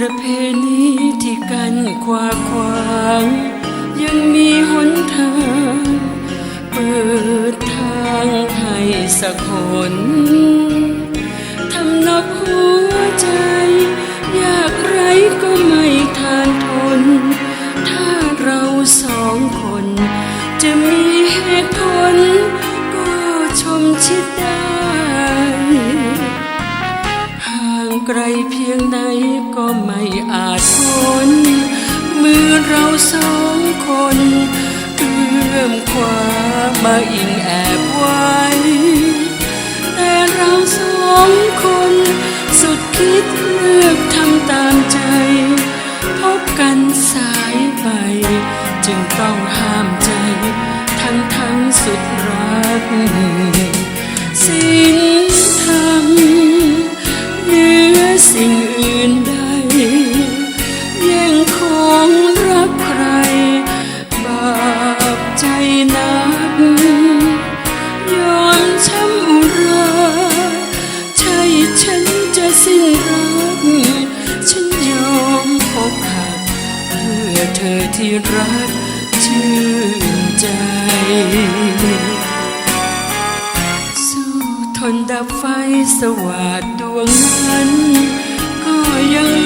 ประเพณีที่กันขวาขวางยังมีหนทาง เปิดทางให้สักคน ไกลเพียงไหนก็ไม่อาจพ้นมือเราสองคนเอื้อมขวามาอิงแอบไว้แต่เราสองคน สุดคิดเลือกทำตามใจ พบกันสายไป จึงต้องห้ามใจ ทั้งทั้งสุดรัก สิ้นรัก ฉันยอมอกหักเพื่อเธอที่รักชื่นใจ สู้ทนดับไฟสว่างดวงนั้น ก็ยัง